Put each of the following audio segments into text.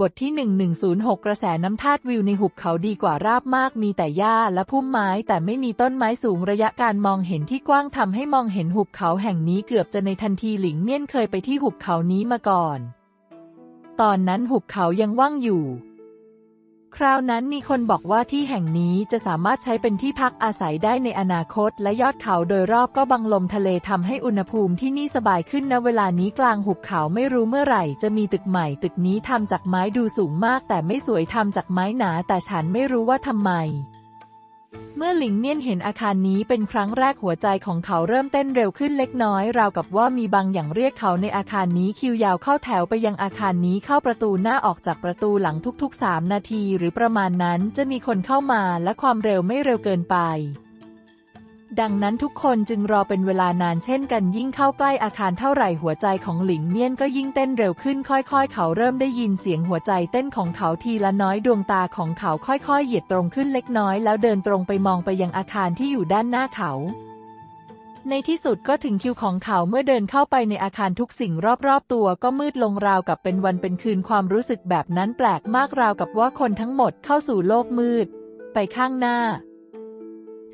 บทที่ 1106 กระแสน้ำธาตุวิวในหุบเขาดีกว่าราบมาก มีแต่หญ้าและพุ่มไม้ แต่ไม่มีต้นไม้สูงระยะการมองเห็นที่กว้างทำให้มองเห็นหุบเขาแห่งนี้เกือบจะในทันทีหลิงเมี่ยนเคยไปที่หุบเขานี้มาก่อน ตอนนั้นหุบเขายังว่างอยู่ คราวนั้นมีคนบอกว่าที่แห่งนี้จะสามารถใช้เป็นที่พักอาศัยได้ในอนาคต และยอดเขาโดยรอบก็บังลมทะเลทำให้อุณหภูมิที่นี่สบายขึ้นณเวลานี้กลางหุบเขาไม่รู้เมื่อไหร่ จะมีตึกใหม่ ตึกนี้ทำจากไม้ดูสูงมาก แต่ไม่สวยทำจากไม้หนา แต่ฉันไม่รู้ว่าทำไม เมื่อหลิงเนียนเห็นอาคารนี้เป็นครั้งแรกหัวใจของเขาเริ่มเต้นเร็วขึ้นเล็กน้อย ราวกับว่ามีบางอย่างเรียกเขาในอาคารนี้คิวยาวเข้าแถวไปยังอาคารนี้เข้าประตูหน้าออกจากประตูหลังทุกๆ 3 นาที หรือประมาณนั้นจะมีคนเข้ามาและความเร็วไม่เร็วเกินไป ดังนั้นทุกคนจึงรอเป็นเวลานานเช่นกันยิ่งเข้าใกล้อาคารเท่าไหร่หัวใจของหลิงเมียนก็ยิ่งเต้นเร็วขึ้นค่อยๆ เขาเริ่มได้ยินเสียงหัวใจเต้นของเขาทีละน้อยดวงตาของเขาค่อยๆ เหยียดตรงขึ้นเล็กน้อย แล้วเดินตรงไปมองไปยังอาคารที่อยู่ด้านหน้าเขา ในที่สุดก็ถึงคิวของเขาเมื่อเดินเข้าไปในอาคารทุกสิ่งรอบๆ ตัวก็มืดลงราวกับเป็นวันเป็นคืนความรู้สึกแบบนั้นแปลกมากราวกับว่าคนทั้งหมดเข้าสู่โลกมืด ไปข้างหน้า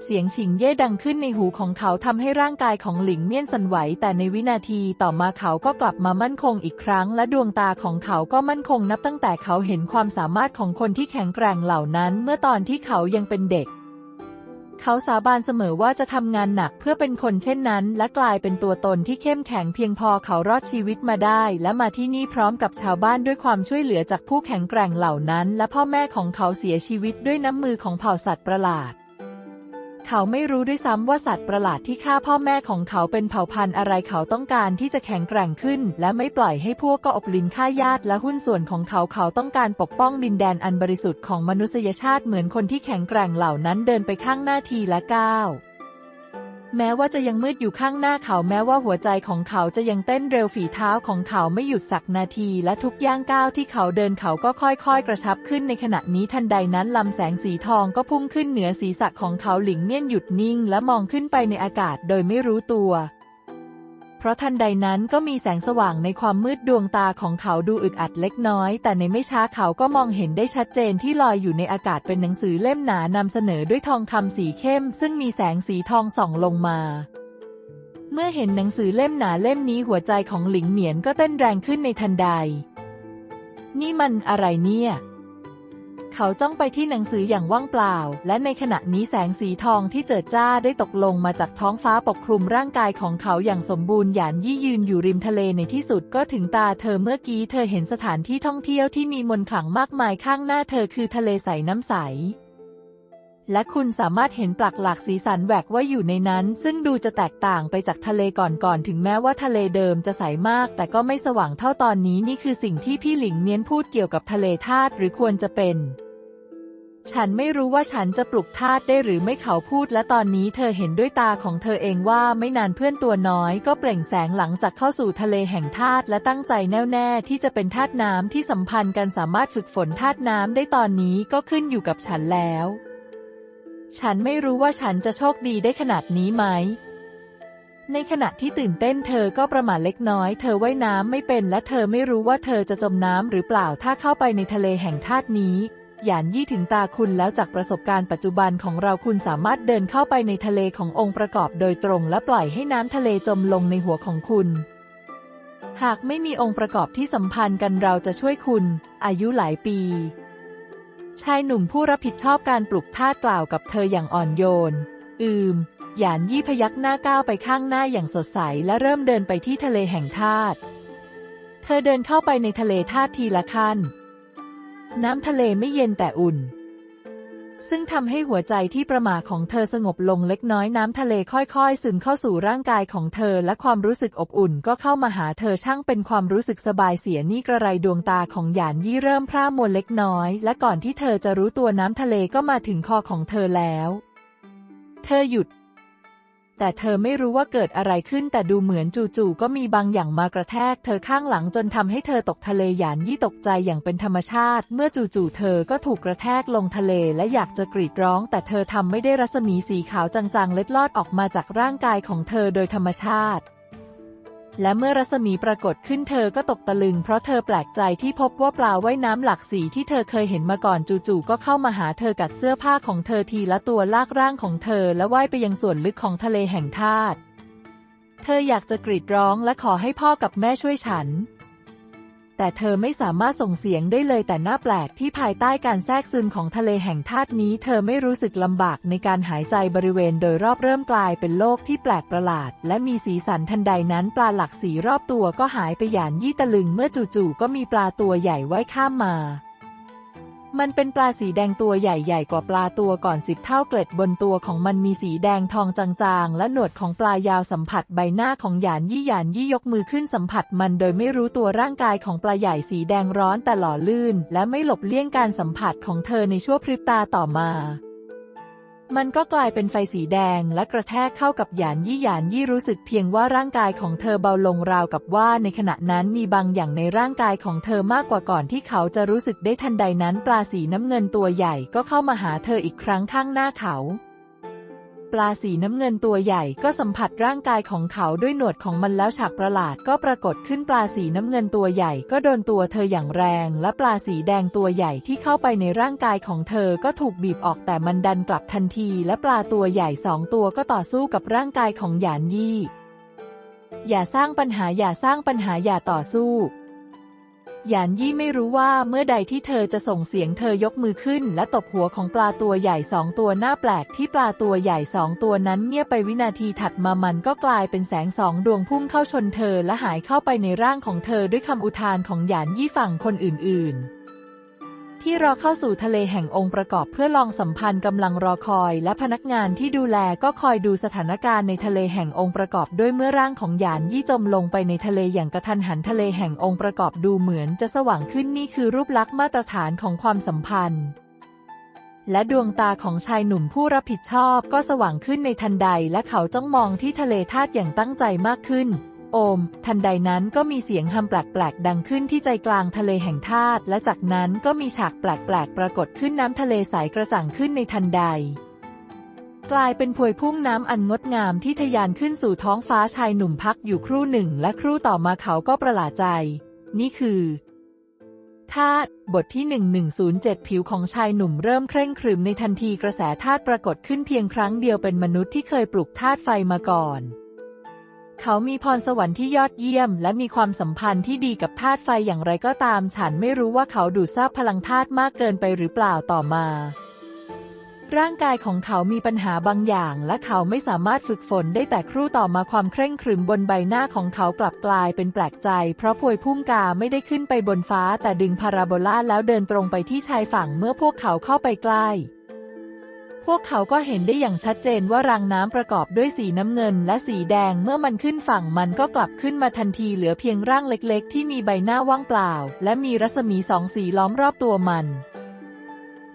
เสียงฉิงเย่ดังขึ้นในหูของเขาทำให้ร่างกายของหลิงเมี่ยนสั่นไหว แต่ในวินาทีต่อมาเขาก็กลับมามั่นคงอีกครั้ง และดวงตาของเขาก็มั่นคงนับตั้งแต่เขาเห็นความสามารถของคนที่แข็งแกร่งเหล่านั้น เมื่อตอนที่เขายังเป็นเด็ก เขาสาบานเสมอว่าจะทำงานหนักเพื่อเป็นคนเช่นนั้น และกลายเป็นตัวตนที่เข้มแข็งเพียงพอเขารอดชีวิตมาได้ และมาที่นี่พร้อมกับชาวบ้านด้วยความช่วยเหลือจากผู้แข็งแกร่งเหล่านั้น และพ่อแม่ของเขาเสียชีวิตด้วยน้ำมือของเผ่าสัตว์ประหลาด เขาไม่รู้ด้วยซ้ำว่าสัตว์ประหลาดที่ฆ่าพ่อแม่ของเขาเป็นเผ่าพันธุ์อะไรเขาต้องการที่จะแข็งแกร่งขึ้น และไม่ปล่อยให้พวกก็อบลินฆ่าญาติและหุ้นส่วนของเขาเขาต้องการปกป้องดินแดนอันบริสุทธิ์ของมนุษยชาติเหมือนคนที่แข็งแกร่งเหล่านั้นเดินไปข้างหน้าทีละก้าว แม้ว่าจะยังมืดอยู่ข้างหน้าเขาแม้ว่าหัวใจของเขาจะยังเต้นเร็วฝีเท้าของเขาไม่หยุดสักนาที และทุกย่างก้าวที่เขาเดินเขาก็ค่อยๆ กระชับขึ้นในขณะนี้ทันใดนั้นลำแสงสีทองก็พุ่งขึ้นเหนือศีรษะของเขาหลิงเมี่ยนหยุดนิ่ง และมองขึ้นไปในอากาศโดยไม่รู้ตัว เพราะทันใดนั้นก็มีแสงสว่างในความมืดดวงตาของเขาดูอึดอัดเล็กน้อย แต่ในไม่ช้าเขาก็มองเห็นได้ชัดเจนที่ลอยอยู่ในอากาศเป็นหนังสือเล่มหนานำเสนอด้วยทองคำสีเข้ม ซึ่งมีแสงสีทองส่องลงมา เมื่อเห็นหนังสือเล่มหนาเล่มนี้หัวใจของหลิงเหมียนก็เต้นแรงขึ้นในทันใด นี่มันอะไรเนี่ย เขาจ้องไปที่หนังสืออย่างว่างเปล่า และในขณะนี้แสงสีทองที่เจิดจ้าได้ตกลงมาจากท้องฟ้าปกคลุมร่างกายของเขาอย่างสมบูรณ์หยานยี่ยืนอยู่ริมทะเลในที่สุดก็ถึงตาเธอเมื่อกี้เธอเห็นสถานที่ท่องเที่ยวที่มีมนต์ขลังมากมายข้างหน้าเธอคือทะเลใสน้ำใสและคุณสามารถเห็นปลักหลักสีสันแหวกว่าอยู่ในนั้น ซึ่งดูจะแตกต่างไปจากทะเลก่อนๆ ถึงแม้ว่าทะเลเดิมจะใสมาก แต่ก็ไม่สว่างเท่าตอนนี้นี่คือสิ่งที่พี่หลิงเมียนพูดเกี่ยวกับทะเลธาตุหรือควรจะเป็น ฉันไม่รู้ว่าฉันจะปลุกธาตุได้หรือไม่เขาพูด และตอนนี้เธอเห็นด้วยตาของเธอเองว่าไม่นานเพื่อนตัวน้อย ก็เปล่งแสงหลังจากเข้าสู่ทะเลแห่งธาตุและตั้งใจแน่วแน่ที่จะเป็นธาตุน้ำที่สัมพันธ์กันสามารถฝึกฝนธาตุน้ำได้ตอนนี้ก็ขึ้นอยู่กับฉันแล้ว ฉันไม่รู้ว่าฉันจะโชคดีได้ขนาดนี้ไหมในขณะที่ตื่นเต้นเธอก็ประมาทเล็กน้อย เธอว่ายน้ำไม่เป็นและเธอไม่รู้ว่าเธอจะจมน้ำหรือเปล่าถ้าเข้าไปในทะเลแห่งธาตุนี้ หยานยี่ถึงตาคุณแล้วจากประสบการณ์ปัจจุบันของเราคุณสามารถเดินเข้าไปในทะเลขององค์ประกอบโดยตรงและปล่อยให้น้ำทะเลจมลงในหัวของคุณ หากไม่มีองค์ประกอบที่สัมพันธ์กันเราจะช่วยคุณ อายุหลายปี ชายหนุ่มผู้รับผิดชอบการปลุกธากล่าวกับเธออย่างอ่อนโยน อืม หยานยี่พยักหน้าก้าวไปข้างหน้าอย่างสดใสและเริ่มเดินไปที่ทะเลแห่งธาตุเธอเดินเข้าไปในทะเลธาตุทีละขั้น น้ำทะเลไม่เย็นแต่อุ่น ซึ่งทำให้หัวใจที่ประหม่าของเธอสงบลงเล็กน้อยน้ำทะเลค่อยๆ ซึมเข้าสู่ร่างกายของเธอ และความรู้สึกอบอุ่นก็เข้ามาหาเธอช่างเป็นความรู้สึกสบายเสียนี่กระไรดวงตาของหยานยี่เริ่มพร่ามัวเล็กน้อย และก่อนที่เธอจะรู้ตัวน้ำทะเลก็มาถึงคอของเธอแล้ว เธอหยุด แต่เธอไม่รู้ว่าเกิดอะไรขึ้นแต่ดูเหมือนจู่ๆก็มีบางอย่างมากระแทก เธอข้างหลังจนทำให้เธอตกทะเลหยานยี่ตกใจอย่างเป็นธรรมชาติ เมื่อจู่ๆเธอก็ถูกกระแทกลงทะเลและอยากจะกรีดร้อง แต่เธอทำไม่ได้รัศมีสีขาวจางๆ เล็ดลอดออกมาจากร่างกายของเธอโดยธรรมชาติ และเมื่อรัศมีปรากฏขึ้นเธอก็ตกตะลึง เพราะเธอแปลกใจที่พบว่าปลาว่ายน้ำหลากสีที่เธอเคยเห็นมาก่อนจู่ๆก็เข้ามาหาเธอกัดเสื้อผ้าของเธอทีละตัวลากร่างของเธอ และว่ายไปยังส่วนลึกของทะเลแห่งธาตุเธออยากจะกรีดร้องและขอให้พ่อกับแม่ช่วยฉัน แต่เธอไม่สามารถส่งเสียงได้เลยแต่หน้าแปลกที่ภายใต้การแทรกซึมของทะเลแห่งธาตุนี้ เธอไม่รู้สึกลำบากในการหายใจบริเวณโดยรอบเริ่มกลายเป็นโลกที่แปลกประหลาด และมีสีสันทันใดนั้นปลาหลักสีรอบตัวก็หายไปอย่างยี่ตะลึงเมื่อจู่ๆก็มีปลาตัวใหญ่ว่ายข้ามมา มันเป็นปลาสีแดงตัวใหญ่ๆ กว่าปลาตัวก่อนสิบเท่าเกล็ดบนตัวของมันมีสีแดงทองจางๆ และหนวดของปลายาวสัมผัสใบหน้าของหยานยี่หยานยี่ยกมือขึ้นสัมผัสมันโดยไม่รู้ตัวร่างกายของปลาใหญ่สีแดงร้อนแต่หล่อลื่น และไม่หลบเลี่ยงการสัมผัสของเธอในชั่วพริบตาต่อมา มันก็กลายเป็นไฟสีแดงและกระแทกเข้ากับหยานยี่หยานยี่รู้สึกเพียงว่าร่างกายของเธอเบาลงราวกับว่าในขณะนั้นมีบางอย่างในร่างกายของเธอมากกว่าก่อนที่เขาจะรู้สึกได้ทันใดนั้นปลาสีน้ำเงินตัวใหญ่ก็เข้ามาหาเธออีกครั้งข้างหน้าเขา ปลาสีน้ำเงินตัวใหญ่ก็สัมผัสร่างกายของเขาด้วยหนวดของมันแล้วฉากประหลาดก็ปรากฏขึ้นปลาสีน้ำเงินตัวใหญ่ก็โดนตัวเธออย่างแรง และปลาสีแดงตัวใหญ่ที่เข้าไปในร่างกายของเธอก็ถูกบีบออกแต่มันดันกลับทันที และปลาตัวใหญ่สองตัวก็ต่อสู้กับร่างกายของหยานยี่ อย่าสร้างปัญหาอย่าสร้างปัญหาอย่าต่อสู้ หยานยี่ไม่รู้ว่าเมื่อใดที่เธอจะส่งเสียงเธอยกมือขึ้น และตบหัวของปลาตัวใหญ่สองตัวหน้าแปลกที่ปลาตัวใหญ่สองตัวนั้นเงียบไปวินาทีถัดมามันก็กลายเป็นแสงสองดวงพุ่งเข้าชนเธอและหายเข้าไปในร่างของเธอด้วยคำอุทานของหยานยี่ฝั่งคนอื่นๆ ที่รอเข้าสู่ทะเลแห่งองค์ประกอบเพื่อลองสัมพันธ์กำลังรอคอย และพนักงานที่ดูแลก็คอยดูสถานการณ์ในทะเลแห่งองค์ประกอบด้วยเมื่อร่างของหยานยี่จมลงไปในทะเลอย่างกระทันหันทะเลแห่งองค์ประกอบดูเหมือนจะสว่างขึ้นนี่คือรูปลักษณ์มาตรฐานของความสัมพันธ์ และดวงตาของชายหนุ่มผู้รับผิดชอบก็สว่างขึ้นในทันใดและเขาจ้องมองที่ทะเลธาตุอย่างตั้งใจมากขึ้น โอม ทันใดนั้นก็มีเสียงฮัมแปลกๆ ดังขึ้นที่ใจกลางทะเลแห่งธาตุและจากนั้นก็มีฉากแปลกๆ ปรากฏขึ้นน้ำทะเลใสกระจ่างขึ้นในทันใด กลายเป็นพวยพุ่งน้ำอันงดงามที่ทะยานขึ้นสู่ท้องฟ้าชายหนุ่มพักอยู่ครู่หนึ่ง และครู่ต่อมาเขาก็ประหลาดใจ นี่คือธาตุบทที่ 1107 ผิวของชายหนุ่มเริ่มเคร่งครึมในทันทีกระแสธาตุปรากฏขึ้นเพียงครั้งเดียวเป็นมนุษย์ที่เคยปลุกธาตุไฟมาก่อน เขามีพรสวรรค์ที่ยอดเยี่ยม และมีความสัมพันธ์ที่ดีกับธาตุไฟอย่างไรก็ตาม ฉันไม่รู้ว่าเขาดูดซาบพลังธาตุมากเกินไปหรือเปล่าต่อมา ร่างกายของเขามีปัญหาบางอย่าง และเขาไม่สามารถฝึกฝนได้แต่ครู่ต่อมาความเคร่งครึมบนใบหน้าของเขากลับกลายเป็นแปลกใจ เพราะพวยพุ่งกาไม่ได้ขึ้นไปบนฟ้าแต่ดึงพาราโบลาแล้วเดินตรงไปที่ชายฝั่งเมื่อพวกเขาเข้าไปใกล้ พวกเขาก็เห็นได้อย่างชัดเจนว่ารางน้ำประกอบด้วยสีน้ำเงินและสีแดงเมื่อมันขึ้นฝั่งมันก็กลับขึ้นมาทันทีเหลือเพียงร่างเล็กๆ ที่มีใบหน้าว่างเปล่า และมีรัศมีสองสีล้อมรอบตัวมัน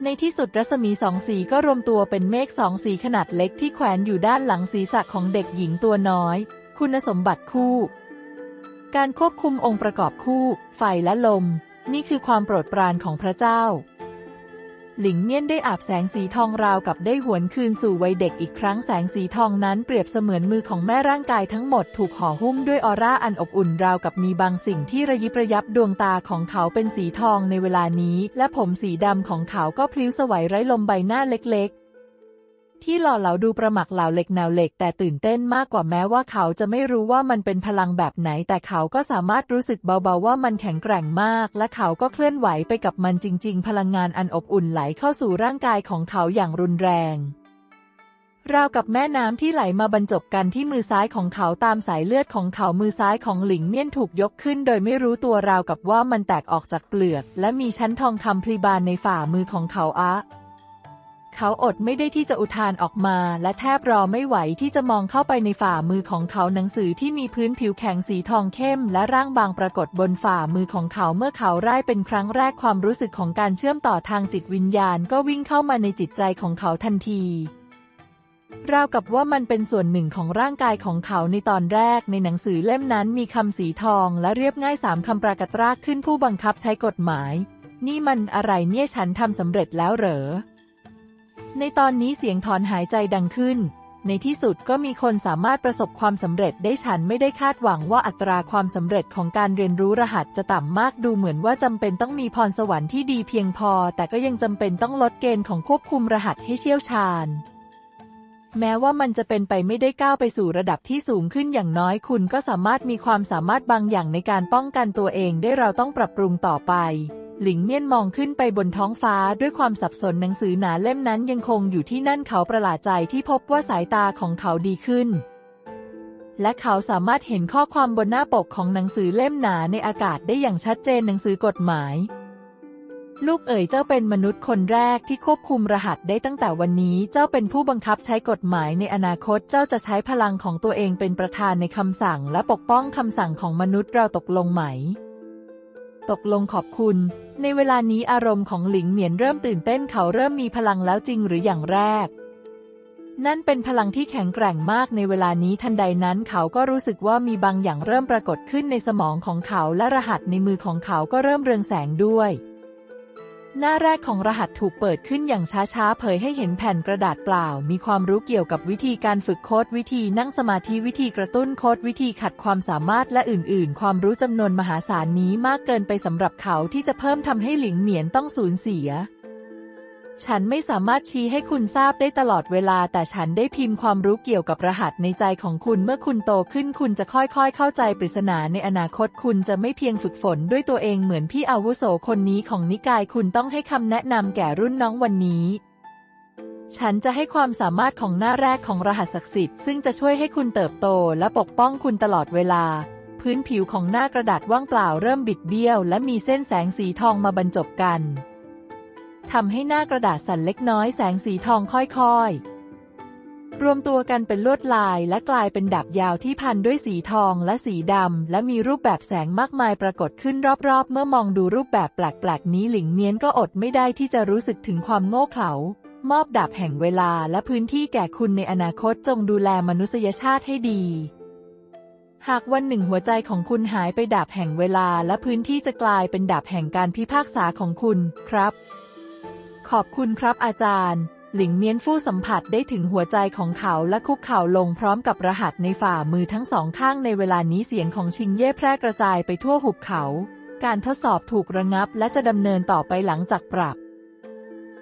ในที่สุดรัศมีสองสีก็รวมตัวเป็นเมฆสองสีขนาดเล็กที่แขวนอยู่ด้านหลังศีรษะของเด็กหญิงตัวน้อย คุณสมบัติคู่ การควบคุมองค์ประกอบคู่ ไฟและลม นี่คือความโปรดปรานของพระเจ้า หลิงเมียนได้อาบแสงสีทองราวกับได้หวนคืนสู่วัยเด็กอีกครั้งแสงสีทองนั้นเปรียบเสมือนมือของแม่ร่างกายทั้งหมดถูกห่อหุ้มด้วยออร่าอันอบอุ่นราวกับมีบางสิ่งที่ระยิบระยับดวงตาของเขาเป็นสีทองในเวลานี้ และผมสีดำของเขาก็พลิ้วสวัยไร้ลมใบหน้าเล็ก ที่หล่อเหลาดูประหมักเหลาเหล็กแนวเหล็กแต่ตื่นเต้นมากกว่าแม้ว่าเขาจะไม่รู้ว่ามันเป็นพลังแบบไหน แต่เขาก็สามารถรู้สึกเบาๆว่ามันแข็งแกร่งมาก และเขาก็เคลื่อนไหวไปกับมันจริง ๆ พลังงานอันอบอุ่นไหลเข้าสู่ร่างกายของเขาอย่างรุนแรงราวกับแม่น้ำที่ไหลมาบรรจบกันที่มือซ้ายของเขาตามสายเลือดของเขามือซ้ายของหลิงเมี่ยนถูกยกขึ้น โดยไม่รู้ตัวราวกับว่ามันแตกออกจากเปลือก และมีชั้นทองคำพลีบานในฝ่ามือของเขาอะ เขาอดไม่ได้ที่จะอุทานออกมา และแทบรอไม่ไหวที่จะมองเข้าไปในฝ่ามือของเขาหนังสือที่มีพื้นผิวแข็งสีทองเข้ม และร่างบางปรากฏบนฝ่ามือของเขาเมื่อเขาไร้เป็นครั้งแรกความรู้สึกของการเชื่อมต่อทางจิตวิญญาณ ก็วิ่งเข้ามาในจิตใจของเขาทันทีราวกับว่ามันเป็นส่วนหนึ่งของร่างกายของเขาในตอนแรกในหนังสือเล่มนั้นมีคำสีทองและเรียบง่ายสามคำปรากฏรากขึ้นผู้บังคับใช้กฎหมาย นี่มันอะไรเนี่ยฉันทำสำเร็จแล้วเหรอ ในตอนนี้เสียงถอนหายใจดังขึ้น ในที่สุดก็มีคนสามารถประสบความสำเร็จได้ฉันไม่ได้คาดหวังว่าอัตราความสำเร็จของการเรียนรู้รหัสจะต่ำมากดูเหมือนว่าจำเป็นต้องมีพรสวรรค์ที่ดีเพียงพอ แต่ก็ยังจำเป็นต้องลดเกณฑ์ของควบคุมรหัสให้เชี่ยวชาญ แม้ว่ามันจะเป็นไปไม่ได้ก้าวไปสู่ระดับที่สูงขึ้นอย่างน้อยคุณก็สามารถมีความสามารถบางอย่างในการป้องกันตัวเองได้เราต้องปรับปรุงต่อไป หลิงเมียนมองขึ้นไปบนท้องฟ้าด้วยความสับสนหนังสือหนาเล่มนั้นยังคงอยู่ที่นั่นเขาประหลาดใจที่พบว่าสายตาของเขาดีขึ้น และเขาสามารถเห็นข้อความบนหน้าปกของหนังสือเล่มหนาในอากาศได้อย่างชัดเจนหนังสือกฎหมาย ลูกเอ๋ยเจ้าเป็นมนุษย์คนแรกที่ควบคุมรหัสได้ตั้งแต่วันนี้เจ้าเป็นผู้บังคับใช้กฎหมายในอนาคตเจ้าจะใช้พลังของตัวเองเป็นประธานในคำสั่ง และปกป้องคำสั่งของมนุษย์เราตกลงไหม ตกลงขอบคุณ ในเวลานี้อารมณ์ของหลิงเหมียนเริ่มตื่นเต้นเขาเริ่มมีพลังแล้วจริงหรืออย่างแรก นั่นเป็นพลังที่แข็งแกร่งมากในเวลานี้ทันใดนั้นเขาก็รู้สึกว่ามีบางอย่างเริ่มปรากฏขึ้นในสมองของเขาและรหัสในมือของเขาก็เริ่มเรืองแสงด้วย หน้าแรกของรหัสถูกเปิดขึ้นอย่างช้าๆ เผยให้เห็นแผ่นกระดาษเปล่า มีความรู้เกี่ยวกับวิธีการฝึกโค้ดวิธีนั่งสมาธิวิธีกระตุ้นโค้ดวิธีขัดความสามารถและอื่นๆ ความรู้จำนวนมหาศาลนี้มากเกินไปสำหรับเขาที่จะเพิ่มทำให้หลิงเหมียนต้องสูญเสีย ฉันไม่สามารถชี้ให้คุณทราบได้ตลอดเวลา แต่ฉันได้พิมพ์ความรู้เกี่ยวกับรหัสในใจของคุณเมื่อคุณโตขึ้น คุณจะค่อยๆ เข้าใจปริศนาในอนาคตคุณจะไม่เพียงฝึกฝนด้วยตัวเองเหมือนพี่อาวุโสคนนี้ของนิกายคุณต้องให้คำแนะนำแก่รุ่นน้องวันนี้ฉันจะให้ความสามารถของหน้าแรกของรหัสศักดิ์สิทธิ์ซึ่งจะช่วยให้คุณเติบโตและปกป้องคุณตลอดเวลา พื้นผิวของหน้ากระดาษว่างเปล่าเริ่มบิดเบี้ยว และมีเส้นแสงสีทองมาบรรจบกัน ทำให้หน้ากระดาษสั่นเล็กน้อยแสงสีทองค่อยๆ รวมตัวกันเป็นลวดลายและกลายเป็นดาบยาวที่พันด้วยสีทองและสีดำ และมีรูปแบบแสงมากมายปรากฏขึ้นรอบๆ เมื่อมองดูรูปแบบแปลกๆ นี้หลิงเมียนก็อดไม่ได้ที่จะรู้สึกถึงความโง่เขลามอบดาบแห่งเวลาและพื้นที่แก่คุณในอนาคตจงดูแลมนุษยชาติให้ดี หากวันหนึ่งหัวใจของคุณหายไปดาบแห่งเวลาและพื้นที่จะกลายเป็นดาบแห่งการพิพากษาของคุณครับ ขอบคุณครับอาจารย์ หลิงเมียนฟู่สัมผัสได้ถึงหัวใจของเขาและคุกเข่าลงพร้อมกับรหัสในฝ่ามือทั้งสองข้างในเวลานี้เสียงของชิงเย่แพร่กระจายไปทั่วหุบเขา การทดสอบถูกระงับและจะดำเนินต่อไปหลังจากปรับ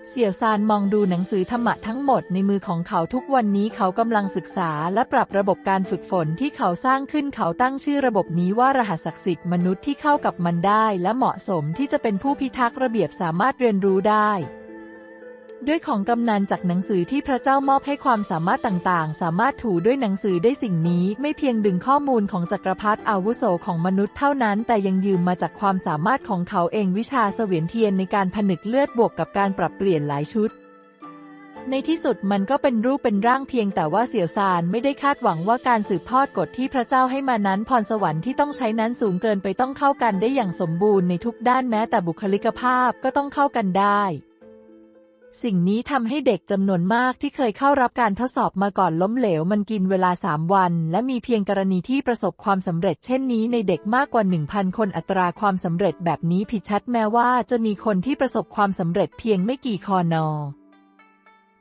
เสี่ยวซานมองดูหนังสือธรรมะทั้งหมดในมือของเขาทุกวันนี้เขากำลังศึกษาและปรับระบบการฝึกฝนที่เขาสร้างขึ้นเขาตั้งชื่อระบบนี้ว่ารหัสศักดิ์สิทธิ์มนุษย์ที่เข้ากับมันได้ และเหมาะสมที่จะเป็นผู้พิทักษ์ระเบียบสามารถเรียนรู้ได้ ด้วยของกำนันจากหนังสือที่พระเจ้ามอบให้ความสามารถต่างๆ สามารถถูด้วยหนังสือได้สิ่งนี้ ไม่เพียงดึงข้อมูลของจักรพรรดิอาวุโสของมนุษย์เท่านั้น แต่ยังยืมมาจากความสามารถของเขาเองวิชาเสวียนเทียนในการผนึกเลือดบวกกับการปรับเปลี่ยนหลายชุด ในที่สุดมันก็เป็นรูปเป็นร่างเพียงแต่ว่าเสี่ยวซานไม่ได้คาดหวังว่าการสืบทอดกฎที่พระเจ้าให้มานั้นพรสวรรค์ที่ต้องใช้นั้นสูงเกินไปต้องเข้ากันได้อย่างสมบูรณ์ในทุกด้านแม้แต่บุคลิกภาพก็ต้องเข้ากันได้ สิ่งนี้ทำให้เด็กจำนวนมากที่เคยเข้ารับการทดสอบมาก่อนล้มเหลวมันกินเวลา 3 วัน และมีเพียงกรณีที่ประสบความสำเร็จเช่นนี้ในเด็กมากกว่า 1,000 คนอัตราความสำเร็จแบบนี้ผิดชัดแม้ว่าจะมีคนที่ประสบความสำเร็จเพียงไม่กี่คอนอ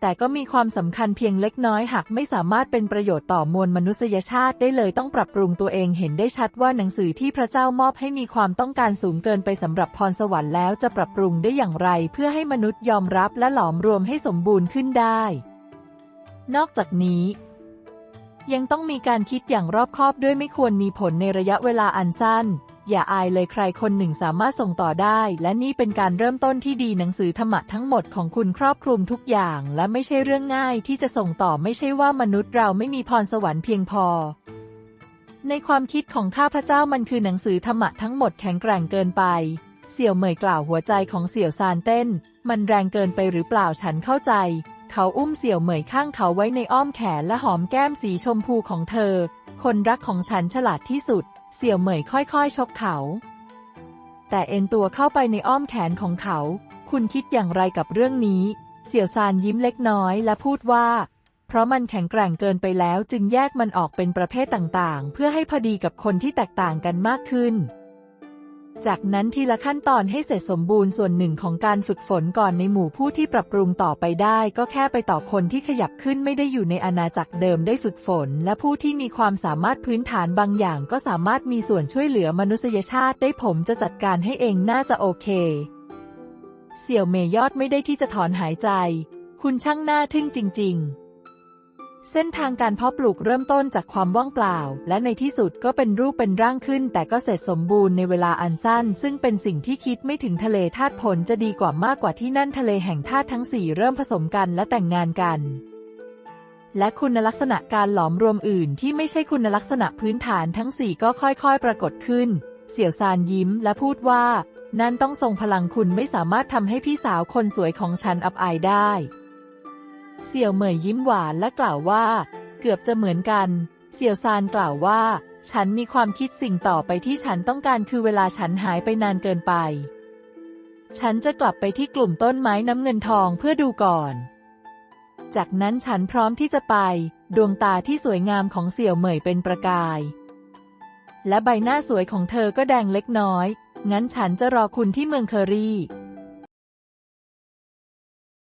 แต่ก็มีความสำคัญเพียงเล็กน้อยหากไม่สามารถเป็นประโยชน์ต่อมวลมนุษยชาติได้เลยต้องปรับปรุงตัวเองเห็นได้ชัดว่าหนังสือที่พระเจ้ามอบให้มีความต้องการสูงเกินไปสำหรับพรสวรรค์แล้วจะปรับปรุงได้อย่างไร เพื่อให้มนุษย์ยอมรับและหลอมรวมให้สมบูรณ์ขึ้นได้ นอกจากนี้ยังต้องมีการคิดอย่างรอบคอบด้วยไม่ควรมีผลในระยะเวลาอันสั้น อย่าอายเลยใครคนหนึ่งสามารถส่งต่อได้ และนี่เป็นการเริ่มต้นที่ดีหนังสือธรรมะทั้งหมดของคุณครอบคลุมทุกอย่าง และไม่ใช่เรื่องง่ายที่จะส่งต่อไม่ใช่ว่ามนุษย์เราไม่มีพรสวรรค์เพียงพอ ในความคิดของข้าพเจ้ามันคือหนังสือธรรมะทั้งหมดแข็งแกร่งเกินไป เสี่ยวเหมยกล่าวหัวใจของเสี่ยวซานเต้น มันแรงเกินไปหรือเปล่าฉันเข้าใจ เขาอุ้มเสี่ยวเหมยข้างเขาไว้ในอ้อมแขนและหอมแก้มสีชมพูของเธอ คนรักของฉันฉลาดที่สุด เสี่ยวเหมยค่อยๆ ชกเขา แต่เอ็นตัวเข้าไปในอ้อมแขนของเขา คุณคิดอย่างไรกับเรื่องนี้ เสี่ยวซานยิ้มเล็กน้อยและพูดว่า เพราะมันแข็งแกร่งเกินไปแล้วจึงแยกมันออกเป็นประเภทต่างๆ เพื่อให้พอดีกับคนที่แตกต่างกันมากขึ้น จากนั้นทีละขั้นตอนให้เสร็จสมบูรณ์ส่วนหนึ่งของการฝึกฝนก่อนในหมู่ผู้ที่ปรับปรุงต่อไปได้ ก็แค่ไปต่อคนที่ขยับขึ้นไม่ได้อยู่ในอาณาจักรเดิมได้ฝึกฝน และผู้ที่มีความสามารถพื้นฐานบางอย่าง ก็สามารถมีส่วนช่วยเหลือมนุษยชาติได้ผมจะจัดการให้เองน่าจะโอเค เสี่ยวเมยยอดไม่ได้ที่จะถอนหายใจ คุณช่างน่าทึ่งจริง ๆ เส้นทางการเพาะปลูกเริ่มต้นจากความว่างเปล่า และในที่สุดก็เป็นรูปเป็นร่างขึ้น แต่ก็เสร็จสมบูรณ์ในเวลาอันสั้น ซึ่งเป็นสิ่งที่คิดไม่ถึงทะเลธาตุผลจะดีกว่ามากกว่าที่นั่นทะเลแห่งธาตุทั้งสี่เริ่มผสมกันและแต่งงานกัน และคุณลักษณะการหลอมรวมอื่น ที่ไม่ใช่คุณลักษณะพื้นฐานทั้งสี่ก็ค่อยๆ ปรากฏขึ้น เสี่ยวซานยิ้มและพูดว่า นั่นต้องทรงพลังคุณไม่สามารถทำให้พี่สาวคนสวยของฉันอับอายได้ เสี่ยวเหมยยิ้มหวานและกล่าวว่า เกือบจะเหมือนกัน เสี่ยวซานกล่าวว่า ฉันมีความคิดสิ่งต่อไปที่ฉันต้องการคือเวลาฉันหายไปนานเกินไป ฉันจะกลับไปที่กลุ่มต้นไม้น้ำเงินทองเพื่อดูก่อน จากนั้นฉันพร้อมที่จะไป ดวงตาที่สวยงามของเสี่ยวเหมยเป็นประกาย และใบหน้าสวยของเธอก็แดงเล็กน้อย งั้นฉันจะรอคุณที่เมืองเคอรี่